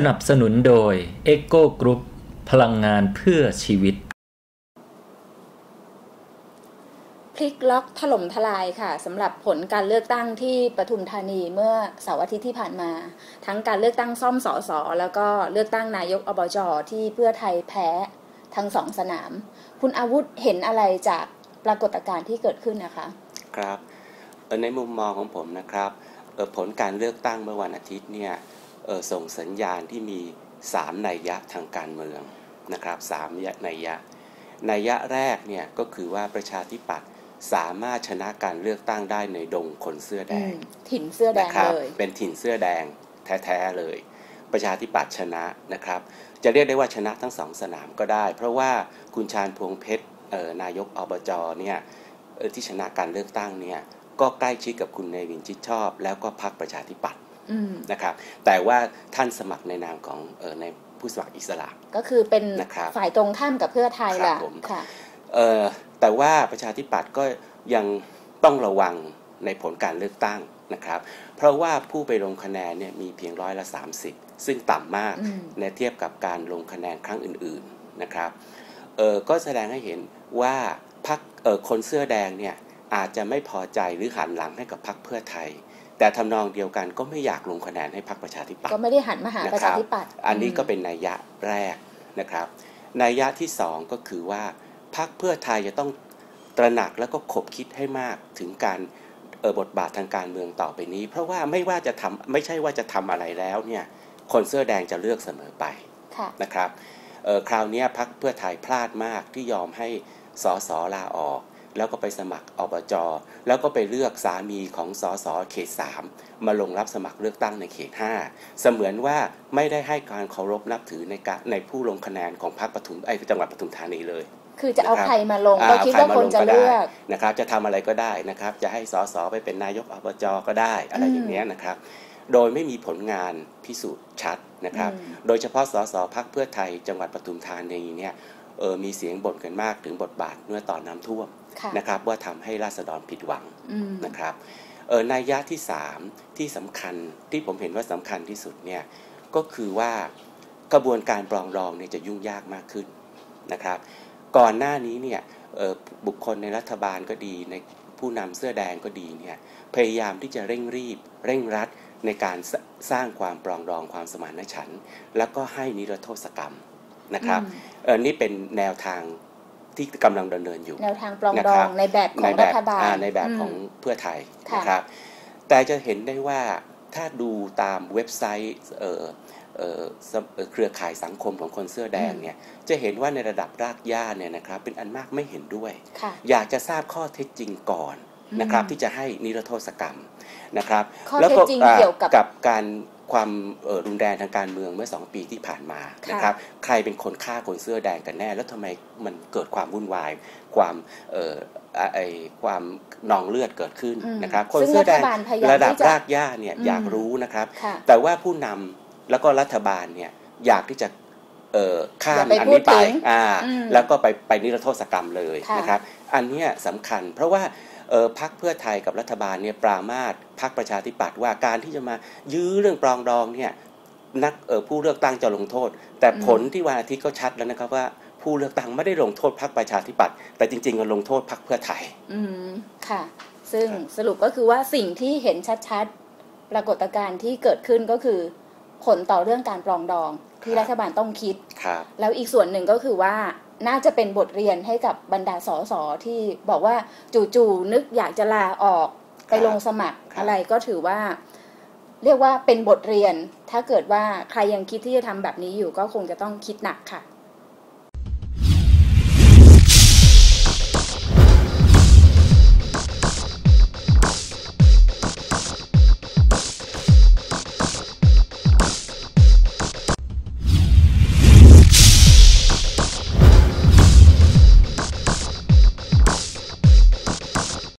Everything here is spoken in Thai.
สนับสนุนโดย e c o Group พลังงานเพื่อชีวิต พลิกล็อกถล่มทลายค่ะสำหรับผลการเลือกตั้งที่ปทุมธานีเมื่อเสาร์อาทิตย์ที่ผ่านมา ทั้งการเลือกตั้งซ่อมสอสอแล้วก็เลือกตั้งนายกอบจที่เพื่อไทยแพ้ทั้งสองสนาม คุณอาวุธเห็นอะไรจากปรากฏการณ์ที่เกิดขึ้นนะคะ ครับเอ่อในมุมมองของผมนะครับเอ่อผลการเลือกตั้งเมื่อวันอาทิตย์เนี่ยเอ่อ ส่งสัญญาณที่มี 3 นัยยะทางการเมืองนะครับสามนัยยะ นัยยะแรกเนี่ยก็คือว่าประชาธิปัตย์สามารถชนะการเลือกตั้งได้ในดงคนเสื้อแดง ถิ่นเสื้อแดงนะครับเลยเป็นถิ่นเสื้อแดงแท้ๆเลย ประชาธิปัตย์ชนะนะครับ จะเรียกได้ว่าชนะทั้งสองสนามก็ได้ เพราะว่าคุณชาญพวงเพชรเอ่อนายกอบจเนี่ยเอ่อที่ชนะการเลือกตั้งเนี่ยก็ใกล้ชิดกับคุณเนวินชิดชอบ แล้วก็พรรคประชาธิปัตย์อืม นะครับ แต่ว่าท่านสมัครในนามของเอ่อในผู้สมัครอิสระ ก็คือเป็นนะครับฝ่ายตรงข้ามกับเพื่อไทยครับล่ะผมค่ะเอ่อแต่ว่าประชาธิปัตย์ก็ยังต้องระวังในผลการเลือกตั้งนะครับ เพราะว่าผู้ไปลงคะแนนเนี่ยมีเพียงร้อยละ 30 ซึ่งต่ำมากอืมในเทียบกับการลงคะแนนครั้งอื่นๆนะครับเออก็แสดงให้เห็นว่าพรรคเออคนเสื้อแดงเนี่ยอาจจะไม่พอใจหรือหันหลังให้กับพรรคเพื่อไทย แต่ทำนองเดียวกันก็ไม่อยากลงคะแนนให้พรรคประชาธิปัตย์ก็ไม่ได้หันมาหานะประครัชาบธิปัตย์อันนี้ก็มเป็นนัยยะแรกนะครับนัยยะที่สองก็คือว่าพรรคเพื่อไทยจะต้องตระหนักแล้วก็ขบคิดให้มากถึงการเอ่อบทบาททางการเมืองต่อไปนี้ เพราะว่าไม่ว่าจะทำไม่ใช่ว่าจะทำอะไรแล้วเนี่ยคนเสื้อแดงจะเลือกเสมอไปค่ะนะครับเอ่อคราวเนี้ยพรรคเพื่อไทยพลาดมากที่ยอมให้สอสอลาออก แล้วก็ไปสมัครอบจแล้วก็ไปเลือกสามีของสอสอเขตสามมาลงรับสมัครเลือกตั้งในเขตห้าเสมือนว่าไม่ได้ให้การเคารพนับถือในการในผู้ลงคะแนนของพรรคปทุมไอยจังหวัดปทุมธานีเลยคือจะเอานะครับใครมาลงอ่าก็คิดว่าใรมคนงจะก็เลืได้อกนะครับ จะทำอะไรก็ได้นะครับ จะให้สสไปเป็นนายกอบจก็ได้อะไรอืมอย่างเงี้ยนะครับ โดยไม่มีผลงานพิสูจน์ชัดนะครับอืมโดยเฉพาะสสพักเพื่อไทยจังหวัดปทุมธานีเนี่ย เออมีเสียงบ่นกันมากถึงบทบาทเมื่อตอนน้ำท่วมค่ะนะครับว่าทำให้ราษฎรผิดหวังอืมนะครับเออนัยยะที่สามที่สำคัญที่ผมเห็นว่าสำคัญที่สุดเนี่ยก็คือว่ากระบวนการปรองดองเนี่ยจะยุ่งยากมากขึ้นนะครับ ก่อนหน้านี้เนี่ยเอ่อบุคคลในรัฐบาลก็ดีในผู้นำเสื้อแดงก็ดีเนี่ยพยายามที่จะเร่งรีบ เร่งรัดในการสสร้างความปรองดองความสมานฉันท์แล้วก็ให้นิรโทษกรรม นะครับอืมเออนี่เป็นแนวทางที่กำลังดำเนินอยู่ แนวทางปรองนะดคอรังบในแบบขในองแบรับฐบาลอ่าในแบบของมเพื่อไทยค่ะนะครับ แต่จะเห็นได้ว่าถ้าดูตามเว็บไซต์เอ่อเอ่อสำเอ่อเครือข่ายสังคมของคนเสื้อแดงเนี่ยจะเห็นว่าในระดับรากหญ้าเนี่ยนะครับเป็นอันมากไม่เห็นด้วยค่ะอยากจะทราบข้อเท็จจริงก่อนนะครับอืมที่จะให้นิรโทษกรรมนะครับข้อแล้วเท็จก็จริงอ่าเกี่ยวกับกับการ ความเอ่อรุนแรงทางการเมืองเมื่อสองปีที่ผ่านมาค่ะนะครับใครเป็นคนฆ่าคนเสื้อแดงกันแน่ แล้วทำไมมันเกิดความวุ่นวาย ความเอ่ออะไอความนองเลือดเกิดขึ้นอืมนะครับ คนซึ่งเสื้อแดงรัฐบาลพยายามระดับที่จะรากหญ้าเนี่ยอืมอยากรู้นะครับค่ะแต่ว่าผู้นำแล้วก็รัฐบาลเนี่ยอยากที่จะเอ่อข้าอย่ามไปอันนี้พูดไปถึงอ่าอืมแล้วก็ไปไปนิรโทษกรรมเลยค่ะนะครับ อันเนี้ยสำคัญเพราะว่าเอ่อ พักเพื่อไทยกับรัฐบาลเนี่ยปรามาสพักประชาธิปัตย์ว่าการที่จะมายื้อเรื่องปรองดองเนี่ยนักออผู้เลือกตั้งจะลงโทษ แต่ผลที่วันอาทิตย์ก็ชัดแล้วนะครับว่าผู้เลือกตั้งไม่ได้ลงโทษพักประชาธิปัตย์แต่จริงๆมันลงโทษพักเพื่อไทย อืมค่ะ ซึ่งสรุปก็คือว่าสิ่งที่เห็นชัดๆ ปรากฏการณ์ที่เกิดขึ้นก็คือ ผลต่อเรื่องการปรองดอง ที่รัฐบาลต้องคิดครับแล้วอีกส่วนหนึ่งก็คือว่าน่าจะเป็นบทเรียนให้กับบรรดาสสที่บอกว่าจู่ๆนึกอยากจะลาออกไปลงสมัครครับอะไรก็ถือว่า เรียกว่าเป็นบทเรียน ถ้าเกิดว่าใครยังคิดที่จะทำแบบนี้อยู่ก็คงจะต้องคิดหนักค่ะ